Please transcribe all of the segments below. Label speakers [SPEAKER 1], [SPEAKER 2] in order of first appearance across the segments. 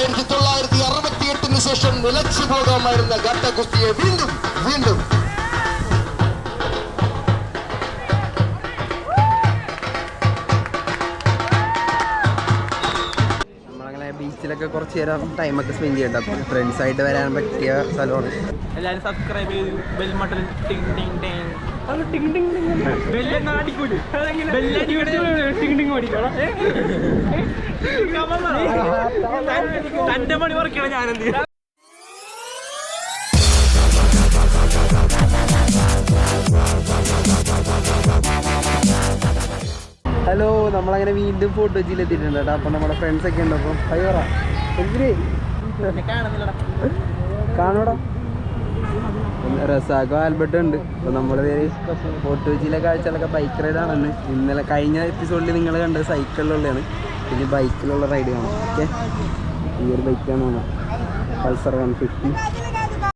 [SPEAKER 1] ആയിരത്തി തൊള്ളായിരത്തി അറുപത്തി എട്ടിന് ശേഷം നിലച്ചു പോകാമായിരുന്ന ഘട്ട കുസ്തിയെ വീണ്ടും. വീണ്ടും
[SPEAKER 2] ബീച്ചിലൊക്കെ കുറച്ച് നേരം ടൈമൊക്കെ സ്പെൻഡ് ചെയ്യണ്ട. അപ്പം ഫ്രണ്ട്സ് ആയിട്ട് വരാൻ പറ്റിയ സ്ഥലമാണ്.
[SPEAKER 3] എല്ലാവരും സബ്സ്ക്രൈബ് ചെയ്ത് ബെൽ മട്ടൺ ടിങ് ടിങ് ടിങ് തന്റെ പണി പറക്കണം ഞാനെന്ത്
[SPEAKER 2] ഹലോ നമ്മളങ്ങനെ വീണ്ടും ഫോട്ടോ ജില്ല എത്തിയിട്ടുണ്ട് കേട്ടോ. അപ്പം നമ്മുടെ ഫ്രണ്ട്സ് ഒക്കെ ഉണ്ട്. അപ്പം എന്തിന് കാണൂടാ റസാഖോ ആൽബർട്ടും ഉണ്ട്. അപ്പോൾ നമ്മൾ ഫോട്ടോ ജില്ല കാഴ്ചകളൊക്കെ ബൈക്ക് റൈഡാണെന്ന് ഇന്നലെ കഴിഞ്ഞ എപ്പിസോഡിൽ നിങ്ങൾ കണ്ടത് സൈക്കിളിലുള്ളതാണ് ഇനി ബൈക്കിലുള്ള റൈഡ് കാണാം. ഓക്കെ ഈ ഒരു ബൈക്കാണ് കാണാം Pulsar one fifty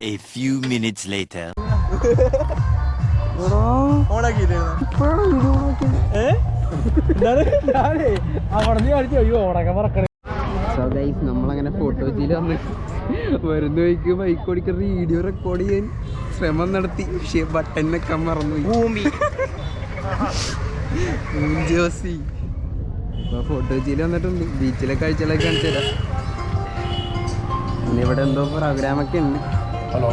[SPEAKER 4] A few minutes later.
[SPEAKER 2] So guys നമ്മളങ്ങനെ ഫോട്ടോ വന്ന് വരുന്ന വഴിക്ക് ബൈക്ക് ഓടിക്കുന്ന വീഡിയോ റെക്കോർഡ് ചെയ്യാൻ. ശ്രമം നടത്തി പക്ഷേ ബട്ടനൊക്കെ മറന്നു ഭൂമി. ജോസി. ഇപ്പൊ ഫോട്ടോ ചെയ്ത് വന്നിട്ടുണ്ട്. ബീച്ചിലെ കാഴ്ചകളൊക്കെ കാണിച്ചു തരാം. പിന്നെ ഇവിടെ എന്തോ പ്രോഗ്രാമൊക്കെ ഉണ്ട്.
[SPEAKER 3] Hello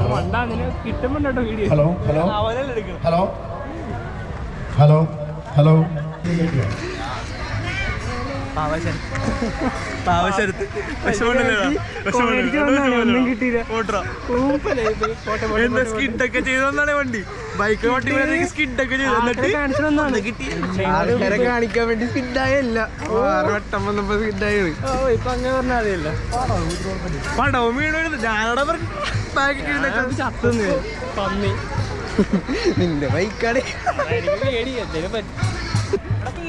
[SPEAKER 1] hello hello hello
[SPEAKER 3] hello hello സ്കിഡൊക്കെ ചെയ്തോന്നാണ് വണ്ടി? ബൈക്ക് ഓട്ടി സ്കിഡൊക്കെ ചെയ്തു എന്നിട്ട് കിട്ടി
[SPEAKER 2] ആൾക്കാരെ കാണിക്കാൻ വേണ്ടി സ്കിഡായല്ല ആറ് വട്ടം വന്നപ്പോ സ്കിഡായത്
[SPEAKER 3] ഇപ്പൊ അങ്ങനെ പറഞ്ഞാൽ മതിയല്ലോ. പടവും? വീണ് ഞാനവിടെ പറഞ്ഞു ബാക്കി ചത്തുന്നു പന്നി.
[SPEAKER 2] നിന്റെ ബൈക്കാണ്
[SPEAKER 3] പേടി എന്തേലും
[SPEAKER 2] തീ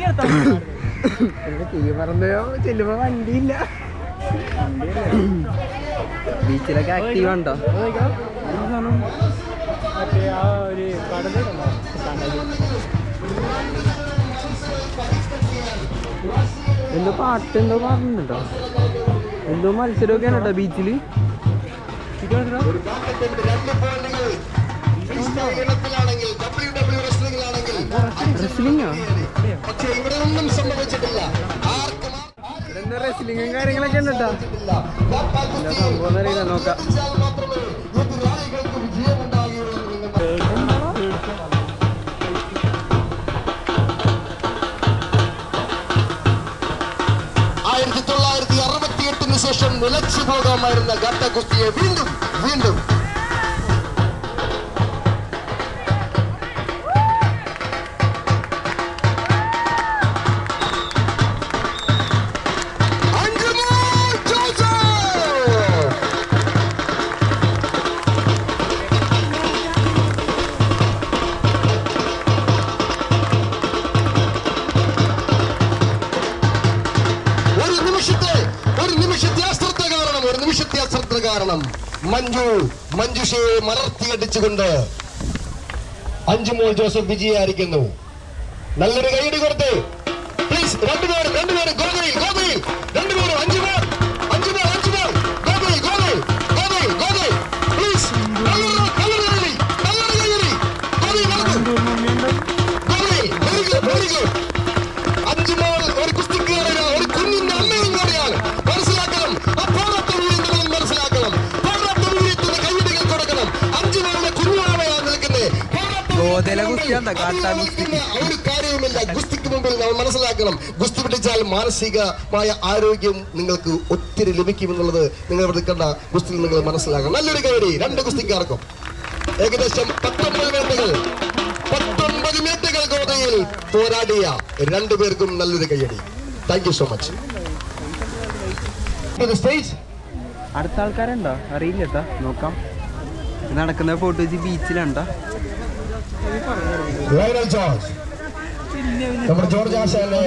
[SPEAKER 2] പറഞ്ഞോ ചെല്ലുമ്പോ വണ്ടിയില്ല. ബീച്ചിലൊക്കെ ആക്റ്റീവ് ഉണ്ടോ എന്തോ പാട്ട് എന്തോ പറഞ്ഞിട്ടുണ്ടോ എന്തോ മത്സരമൊക്കെ ആണ് കേട്ടോ
[SPEAKER 1] ബീച്ചിൽ.
[SPEAKER 2] റെസ്ലിംഗോ
[SPEAKER 1] പക്ഷേ ഇവിടെ ഒന്നും സംഭവിച്ചിട്ടില്ല. ആർക്കും
[SPEAKER 2] എന്താ റെസ്ലിംഗും കാര്യങ്ങളൊക്കെ ഉണ്ട് കേട്ടോ. സംഭവം അറിയില്ല നോക്കാം.
[SPEAKER 1] ആയിരത്തി തൊള്ളായിരത്തി അറുപത്തി എട്ടിന് ശേഷം നിലച്ചു പോകാമായിരുന്ന ഘട്ട കുസ്തിയെ വീണ്ടും വീണ്ടും കാരണം മഞ്ജു മഞ്ജുഷയെ മലർത്തിയടിച്ചുകൊണ്ട് അഞ്ചുമോൾ ജോസഫ് വിജയായിരിക്കുന്നു നല്ലൊരു കൈയടി കൊടുത്ത്. പ്ലീസ് രണ്ടുപേരും ഒരു കാര്യവുമില്ല. ഗുസ്തിക്ക് മുമ്പിൽ നമ്മൾ മനസ്സിലാക്കണം. ഗുസ്തി പിടിച്ചാൽ മാനസികമായ ആരോഗ്യം നിങ്ങൾക്ക് ഒത്തിരി ലഭിക്കുമെന്നുള്ളത് നിങ്ങൾ ഇവിടെ കണ്ട ഗുസ്തിയിൽ നിങ്ങൾ മനസ്സിലാക്കണം. നല്ലൊരു കാര്യം രണ്ട് ഗുസ്തിക്കാർക്കും. ഏകദേശം പത്തൊമ്പത് മിനിറ്റുകൾ പത്തൊമ്പത് മിനിറ്റുകൾ ഗോതയിൽ പോരാടിയ രണ്ടുപേർക്കും നല്ലൊരു കൈയടി thank you so much stage
[SPEAKER 2] അടുത്ത ആൾക്കാരുണ്ടോ? അറിയില്ല കേട്ടോ നോക്കാം. നടക്കുന്ന ഫോട്ടോജി ബീച്ചിലുണ്ടോ
[SPEAKER 1] ജോർജ് നമ്മുടെ ജോർജ് ആശാന്റെ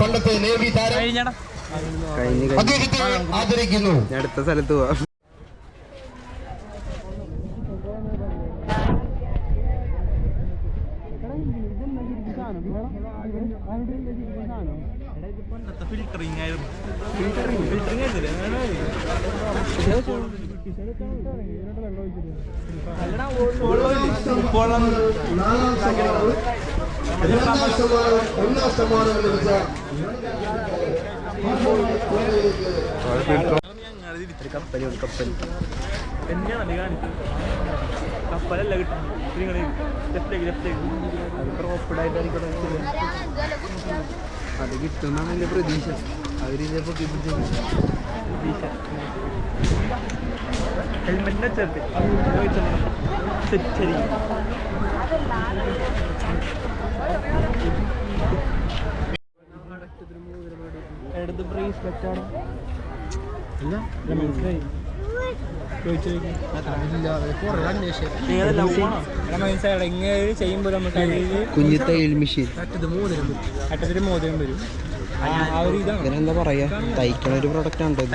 [SPEAKER 1] പണ്ടത്തെ നേവി താരം. അദ്ദേഹത്തെ ആദരിക്കുന്നു.
[SPEAKER 2] അടുത്ത സ്ഥലത്ത് പോവാം.
[SPEAKER 1] സമ്മാനം ലഭിച്ച
[SPEAKER 2] കപ്പൽ ഒരു കപ്പൽ
[SPEAKER 3] തന്നെയാണ് അത് കാണിച്ചത് കപ്പലല്ല കിട്ടുന്നത് നിങ്ങൾ ലെഫ്റ്റേക്ക് ലെഫ്റ്റേക്ക്
[SPEAKER 2] അത് പ്രോപ്പർഡായിട്ടായിരിക്കും അത് കിട്ടുമെന്നാണ് എന്റെ പ്രതീക്ഷ അവർ ചിലപ്പോൾ
[SPEAKER 3] ഹെൽമെറ്റിന്റെ ചേർത്ത്. സെറ്റ് ശരി
[SPEAKER 2] തയ്യൽ മെഷീൻ
[SPEAKER 3] അറ്റത്തൊരു മോതിരം വരും. ആ ഒരു ഇതാണ്.
[SPEAKER 2] ഇതിനെന്താ പറയാ തയ്ക്കണ ഒരു പ്രൊഡക്റ്റ് ആ
[SPEAKER 3] ഇത്.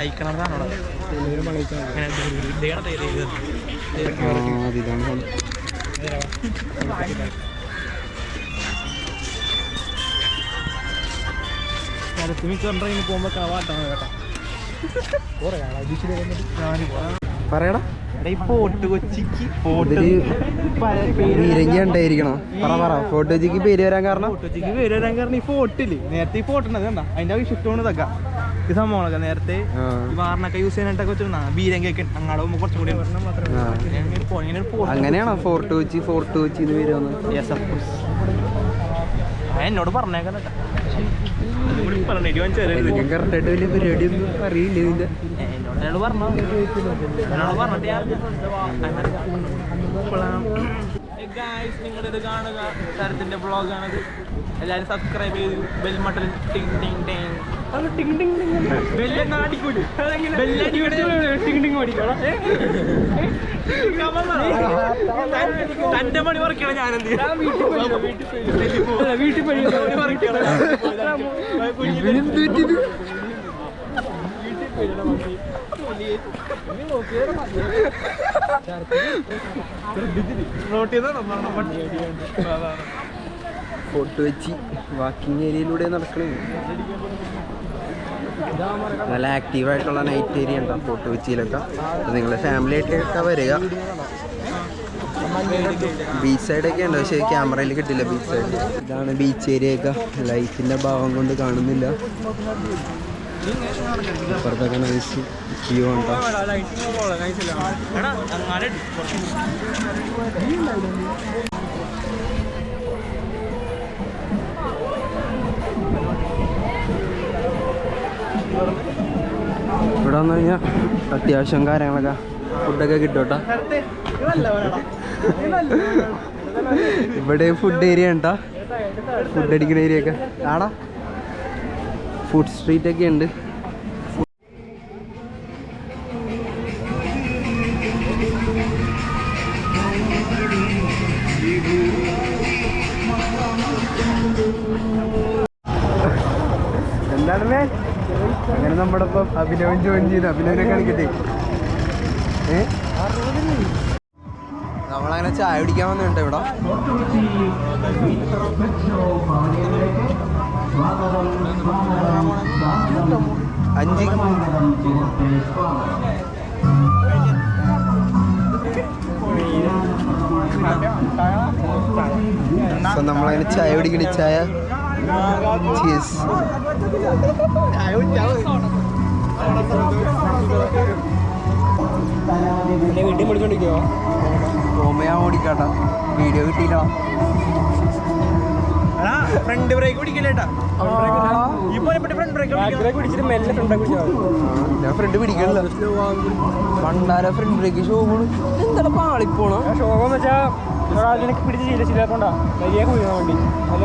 [SPEAKER 3] മിക്ക ട്രെയിനിൽ പോകുമ്പോൾ കവാട്ടാണ് കേട്ടോ.
[SPEAKER 2] പറയടാ. പീരങ്കി പറ പറ ഫോട്ടോജിക്ക് പേര് വരാൻ കാരണം?
[SPEAKER 3] കൊച്ചിക്ക് പേര് വരാൻ കാരണം ഈ ഫോട്ടിൽ. നേരത്തെ ഈ ഫോർട്ടുണ്ട് എന്താ അതിന്റെ വിശിഷ്ടമാണ് തക്ക ഈ സംഭവങ്ങളൊക്കെ നേരത്തെ. വാറിനൊക്കെ യൂസ് ചെയ്യാനായിട്ടൊക്കെ വെച്ചിരുന്ന. ബീരങ്കയൊക്കെ അങ്ങാട് പോകുമ്പോൾ കുറച്ചും കൂടി.
[SPEAKER 2] അങ്ങനെയാണോ ഫോർട്ട് കൊച്ചി ഫോർട്ട് കൊച്ചി എന്ന് പേര് വന്നത്
[SPEAKER 3] എന്നോട് പറഞ്ഞേക്കാൻ കേട്ടോ
[SPEAKER 2] കറക്റ്റായിട്ട് വലിയ പരിപാടി ഒന്നും അറിയില്ല ഇതിന്റെ
[SPEAKER 3] നിങ്ങളിത് കാണുക. തരത്തിന്റെ ബ്ലോഗാണിത് എല്ലാവരും സബ്സ്ക്രൈബ് ചെയ്ത് ബെൽ മട്ടൽ ടിങ് ടിങ് ടിങ്. ടിങ് ടിങ് ടിങ്. ബെല്ലൊന്നും അടിക്കണം തന്റെ പണി പറിക്കണം ഞാൻ എന്ത് വീട്ടിൽ പണി നോട്ട് ചെയ്താണോ
[SPEAKER 2] ഫോർട്ട് വെച്ച് വാക്കിംഗ് ഏരിയയിലൂടെ നടക്കണേ. നല്ല ആക്റ്റീവ് ആയിട്ടുള്ള നൈറ്റ് ഏരിയ ഉണ്ടാവും ഫോർട്ട് കൊച്ചിയിലൊക്കെ അപ്പോൾ നിങ്ങൾ ഫാമിലി ആയിട്ടൊക്കെ വരിക. ബീച്ച് സൈഡൊക്കെ ഉണ്ട് പക്ഷേ ക്യാമറയിൽ കിട്ടില്ല ബീച്ച് സൈഡ് ഇതാണ് ബീച്ച് ഏരിയ ഒക്കെ. ലൈറ്റിന്റെ ഭാവം കൊണ്ട് കാണുന്നില്ല. അപ്പുറത്തൊക്കെ നൈസ് വ്യൂ ഉണ്ടോ ഇവിടെ വന്നു കഴിഞ്ഞാൽ അത്യാവശ്യം കാര്യങ്ങളൊക്കെ ഫുഡൊക്കെ കിട്ടും ഇവിടെ ഫുഡ് ഏരിയ ഉണ്ടാ? ഫുഡ് അടിക്കുന്ന ഏരിയ ഒക്കെ. ആടാ. ഫുഡ് സ്ട്രീറ്റ് ഒക്കെ ഉണ്ട്. അങ്ങനെ നമ്മുടെ ഇപ്പം അഭിനവൻ ജോയിൻ ചെയ്ത്. അഭിനവനെ കാണിക്കട്ടെ. നമ്മളങ്ങനെ ചായ കുടിക്കാൻ വന്നിട്ടുണ്ട് ഇവിടെ. അഞ്ച് നമ്മളങ്ങനെ ചായ കുടിക്കണ ചായ. ചീസ്
[SPEAKER 3] വീട്ടിൽ
[SPEAKER 2] ഓടിക്കാട്ടാ. വീഡിയോ കിട്ടിയില്ല.
[SPEAKER 3] ഫ്രണ്ട് ബ്രേക്ക് പിടിക്കല്ലേട്ടാ ഇപ്പൊ ഫ്രണ്ട് ബ്രേക്ക് പിടിച്ചിട്ട് മെല്ലെ ഫ്രണ്ട് ബ്രേക്ക്
[SPEAKER 2] ഞാൻ ഫ്രണ്ട് പിടിക്കണില്ല. പണ്ടാര ഫ്രണ്ട് ബ്രേക്ക് ഷോ എന്താണ് പാളിപ്പോണോ?
[SPEAKER 3] ഷോകം വെച്ചാ പിടിച്ച് വലിയ വേണ്ടി.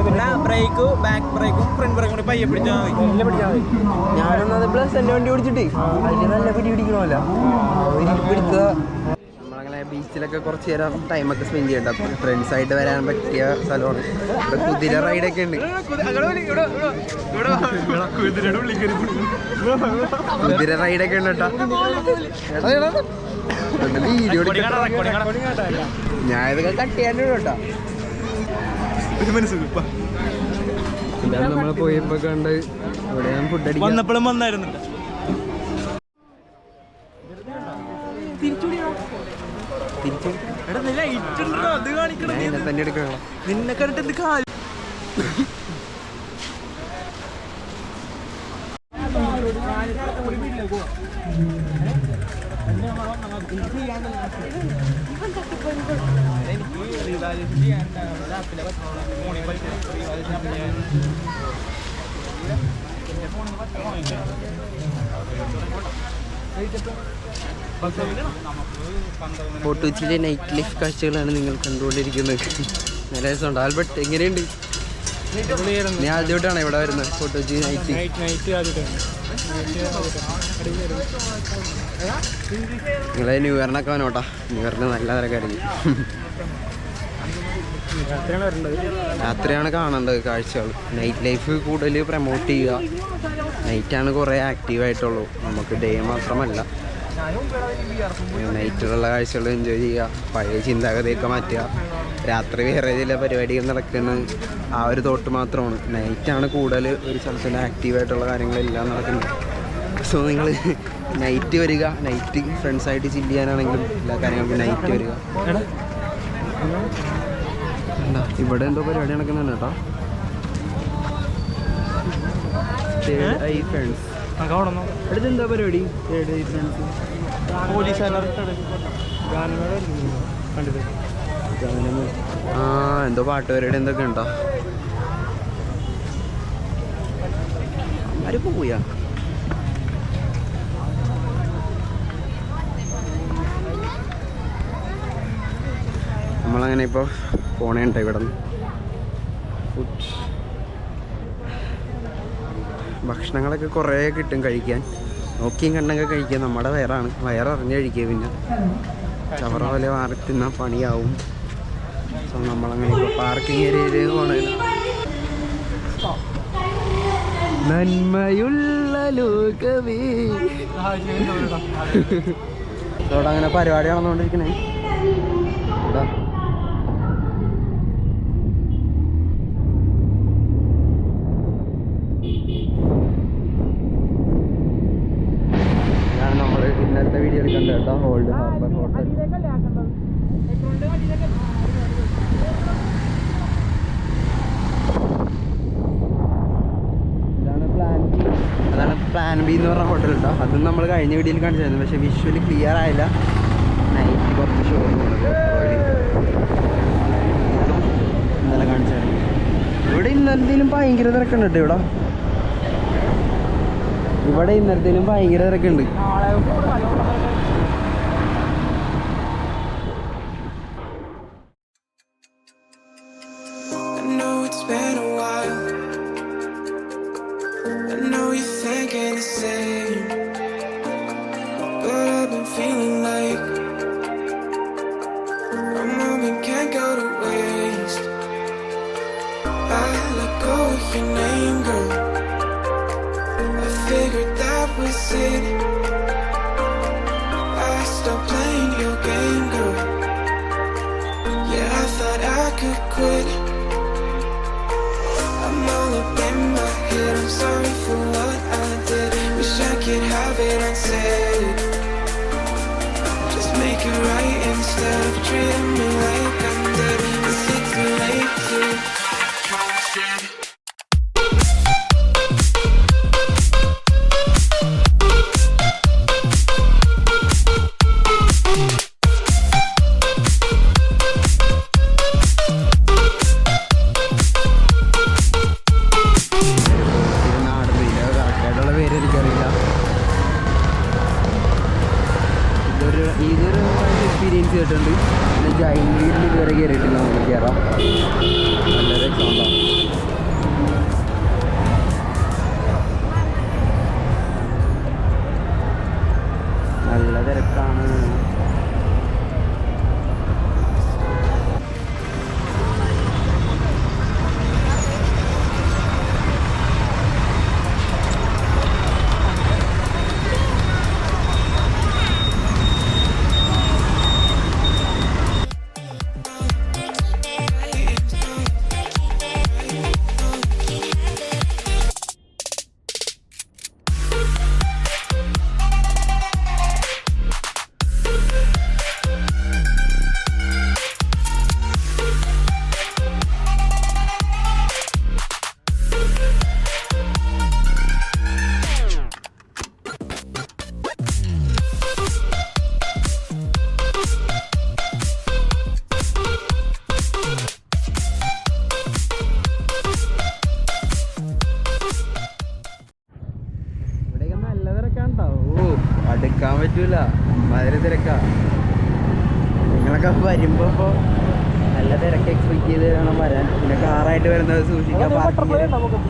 [SPEAKER 3] പിന്നെ? ബ്രേക്ക് ബാക്ക് ബ്രേക്കും ഫ്രണ്ട് ബ്രേക്കും കൂടി പയ്യെ പിടിച്ചാൽ മതി. മെല്ലെ പിടിച്ചാൽ മതി.
[SPEAKER 2] ഞാനൊന്നത് പ്ലസ് എന്റെ വണ്ടി ഓടിച്ചിട്ട് അതിൽ നല്ല പിടി പിടിക്കണമല്ല. പിടിക്കുക നമ്മളങ്ങനെ ബീച്ചിലൊക്കെ കുറച്ച് നേരം ടൈമൊക്കെ സ്പെൻഡ് ചെയ്യണ്ട. അപ്പം ഫ്രണ്ട്സ് ആയിട്ട് വരാൻ പറ്റിയ സ്ഥലമാണ്. ഇവിടെ കുതിര റൈഡൊക്കെ ഉണ്ട്. കുതിര റൈഡൊക്കെ ഉണ്ട് കേട്ടോ. എടാ എടാ വീഡിയോ ഞാൻ ഇതൊക്കെ കട്ട്. ചെയ്യാണ്ട് കേട്ടോ നമ്മൾ പോയപ്പോ കണ്ട് ഇവിടെ ഞാൻ ഫുഡ് അടിക്കാൻ
[SPEAKER 3] വന്നപ്പോഴും വന്നായിരുന്നു
[SPEAKER 2] തിരിച്ചു
[SPEAKER 3] എടാ നീ? ലൈറ്റ് ഉണ്ടോ
[SPEAKER 2] ഫോർട്ട് കൊച്ചിയിലെ നൈറ്റ് ലൈഫ് കാഴ്ചകളാണ് നിങ്ങൾ കണ്ടുകൊണ്ടിരിക്കുന്നത്. നല്ല രസമുണ്ട്. ആൽബർട്ട് എങ്ങനെയുണ്ട്? ഞാൻ ആദ്യമായിട്ടാണ് ഇവിടെ വരുന്നത് ഫോട്ടോച്ചി നൈറ്റ് നിങ്ങളെ ന്യൂ ഇയറിനൊക്കെ വന്നോട്ടാ. ന്യൂ ഇയറിന് നല്ല തിരക്കായിരിക്കും. രാത്രിയാണ് കാണേണ്ടത് കാഴ്ചകൾ. നൈറ്റ് ലൈഫ് കൂടുതൽ പ്രമോട്ട് ചെയ്യുക. നൈറ്റാണ് കുറേ ആക്റ്റീവ് ആയിട്ടുള്ളൂ. നമുക്ക് ഡേ മാത്രമല്ല. നൈറ്റിലുള്ള കാഴ്ചകൾ എൻജോയ് ചെയ്യുക. പഴയ ചിന്താഗതിയൊക്കെ മാറ്റുക. രാത്രി വേറെ ചില പരിപാടികൾ നടക്കുന്ന. ആ ഒരു തോട്ട് മാത്രമാണ്. നൈറ്റാണ് കൂടുതൽ ഒരു സ്ഥലത്തിൽ ആക്റ്റീവായിട്ടുള്ള കാര്യങ്ങളെല്ലാം നടക്കുന്നത്. സോ നിങ്ങൾ നൈറ്റ് വരിക. നൈറ്റ് ഫ്രണ്ട്സായിട്ട് ചില്ല് ചെയ്യാനാണെങ്കിലും എല്ലാ കാര്യങ്ങൾക്കും നൈറ്റ് വരിക? ഇവിടെ എന്തോ പരിപാടി നടക്കുന്നുണ്ട് കേട്ടോ. ഐ ഫ്രണ്ട്സ് എന്താ പരിപാടി?
[SPEAKER 3] പോലീസ്
[SPEAKER 2] ആ എന്തോ പാട്ട് പരിപാടി എന്തൊക്കെ ഉണ്ടോ? ആര് പോയാ നമ്മളങ്ങനെ ഇപ്പോൾ പോണേണ്ട ഇവിടെ ഭക്ഷണങ്ങളൊക്കെ കുറേ കിട്ടും കഴിക്കാൻ. നോക്കിയും കണ്ടൊക്കെ കഴിക്കുക നമ്മുടെ വയറാണ്. വയററിഞ്ഞ് കഴിക്കുക പിന്നെ. ചവറ പോലെ മാറി തിന്നാൽ പണിയാവും. സോ നമ്മളങ്ങനെ ഇപ്പോൾ പാർക്കിംഗ് ഏരിയയിൽ പോണേ നന്മയുള്ള ലോകമേ അങ്ങനെ പരിപാടി നടന്നുകൊണ്ടിരിക്കണേ ഇവിടെ ഞാൻ നമ്മൾ ഇന്നലത്തെ വീഡിയോയിൽ കണ്ട കേട്ടോ ഓൾഡ് ഹാർബർ ഹോട്ടൽ. അതാണ് പ്ലാൻ ബി എന്ന് പറഞ്ഞ ഹോട്ടൽ കേട്ടോ അതും നമ്മൾ കഴിഞ്ഞ വീഡിയോയിൽ കാണിച്ചായിരുന്നു. പക്ഷേ വിഷ്വലി ക്ലിയർ ആയില്ല. നൈറ്റ് കുറച്ച് ഷോ ഇന്നലെ കാണിച്ചായിരുന്നു. ഇവിടെ ഇന്നലത്തേലും ഭയങ്കര തിരക്കുണ്ട് കേട്ടോ ഇവിടെ. ഇവിടെ ഇന്നലത്തേലും ഭയങ്കര തിരക്കുണ്ട്.
[SPEAKER 5] I stopped playing your game, girl. Yeah, I thought I could quit. I'm all up in my head. I'm sorry for what I did. Wish I could have it unsaid. Just make it right instead of treating
[SPEAKER 2] പറ്റൂല. വളരെ തിരക്കാ. നിങ്ങളൊക്കെ വരുമ്പോ ഇപ്പൊ നല്ല തിരക്ക് expect ചെയ്ത് വേണം വരാൻ. പിന്നെ കാറായിട്ട് വരുന്നത് സൂക്ഷിക്കാം പാർക്കിംഗ്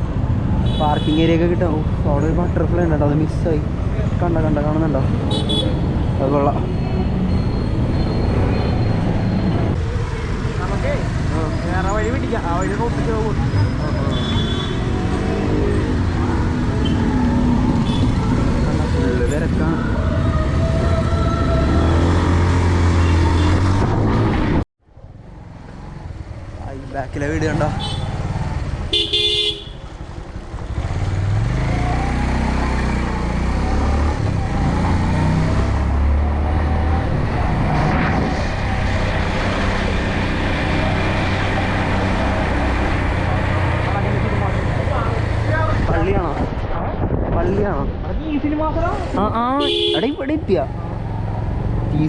[SPEAKER 2] പാർക്കിംഗ് ഏരിയ ഒക്കെ കിട്ടും. അവിടെ ഒരു ബട്ടർഫ്ലൈ ഉണ്ടോ അത് മിസ്സായി കണ്ട കണ്ട കാണുന്നുണ്ടോ? അത് കൊള്ളാം.
[SPEAKER 3] നമുക്കേ വേറെ വഴി പിടിക്കാം. ആ വഴി നോക്കിട്ട് പോകും
[SPEAKER 2] ഫുള്ള് തിരക്കാണ് ബാക്കിലെ വീട് കണ്ടോ? പള്ളിയാണോ? പള്ളിയാണോ?
[SPEAKER 3] ഈ
[SPEAKER 2] ആ ആ എടാ ഇവിടെ എത്തിയ. ടി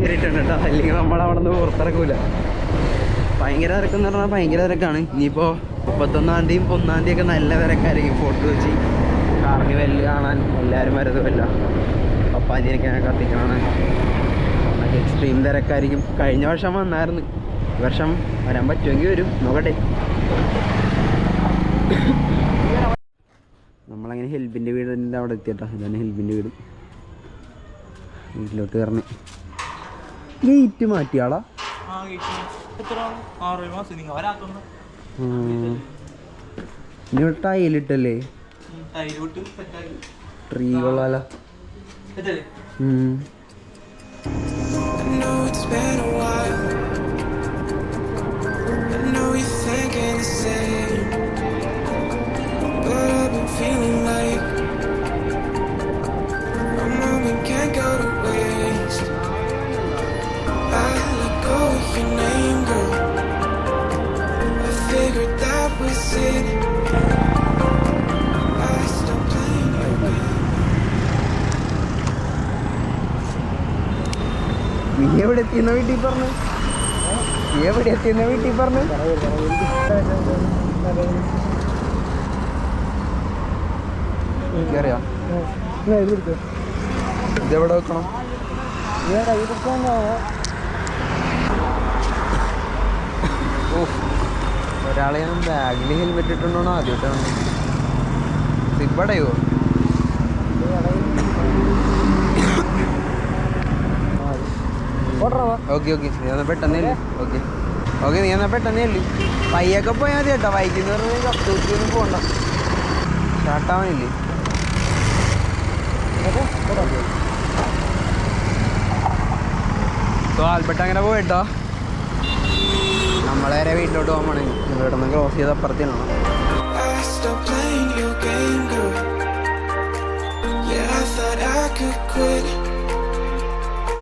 [SPEAKER 2] സിനിമാസ് കേട്ടോ. അല്ലെങ്കിൽ നമ്മളവിടെ നിന്ന് പുറത്തിറക്കൂല. ഭയങ്കര തിരക്കെന്ന് പറഞ്ഞാൽ ഭയങ്കര തിരക്കാണ്. ഇനിയിപ്പോൾ മുപ്പത്തൊന്നാം തീയതി ഒന്നാം തീയതി ഒക്കെ നല്ല തിരക്കായിരിക്കും ഫോട്ടോ വെച്ച്. കാർണിവൽ കാണാൻ എല്ലാവരും വരുന്നതല്ല പപ്പാഞ്ചിരിക്കാനൊക്കെ കത്തിക്കാണ് അതൊക്കെ എക്സ്ട്രീം തിരക്കായിരിക്കും. കഴിഞ്ഞ വർഷം വന്നായിരുന്നു. ഈ വർഷം വരാൻ പറ്റുമെങ്കിൽ വരും. നോക്കട്ടെ. നമ്മളങ്ങനെ ഹെൽബിന്റെ വീടിന്റെ അവിടെ എത്തിയിട്ടാണ് ഇതാണ് ഹെൽബിന്റെ വീട്. വീട്ടിലോട്ട് കയറണേ. ഗേറ്റ് മാറ്റിയാളാ?
[SPEAKER 3] ആ കേട്ടോ എത്ര ആറ് മാസം നിങ്ങൾ വരാത്തുണ്ട്
[SPEAKER 2] ഇനി ടൈലിട്ടല്ലേ ട്രീ കൊള്ളാലോ.
[SPEAKER 5] know it's been a while.
[SPEAKER 2] നീ എവിടെ എത്തിയെന്ന വീട്ടിൽ പറഞ്ഞു? നീ എവിടെ എത്തിയെന്ന വീട്ടിൽ പറഞ്ഞു? എനിക്കറിയാം. ഇതെവിടെ വെക്കണം? ഓ ഒരാളെ ഞാൻ ബാഗിൽ ഹെൽമെറ്റ് ഇട്ടുണ്ടോ ആദ്യമായിട്ടാണ് സിബടയോ ഓക്കെ ഓക്കെ. നീ എന്നാൽ പെട്ടെന്ന് ഓക്കെ. ഓക്കെ നീ എന്നാൽ പെട്ടെന്ന് അല്ലേ പയ്യൊക്കെ പോയാൽ മതി കേട്ടോ. വൈകുന്നേരം പറഞ്ഞാൽ കത്തൂറ്റിയൊന്നും പോകണ്ട സ്റ്റാർട്ടാവാനില്ലേ സോ ആൽബർട്ട് അങ്ങനെ പോയിട്ടോ നമ്മളെ വരെ വീട്ടിലോട്ട് പോകാൻ പോണേ ഇവിടെ നിന്ന് ക്രോസ് ചെയ്ത് അപ്പുറത്തേനാണ്
[SPEAKER 5] I stopped playing your game, girl. Yeah, I thought I could quit.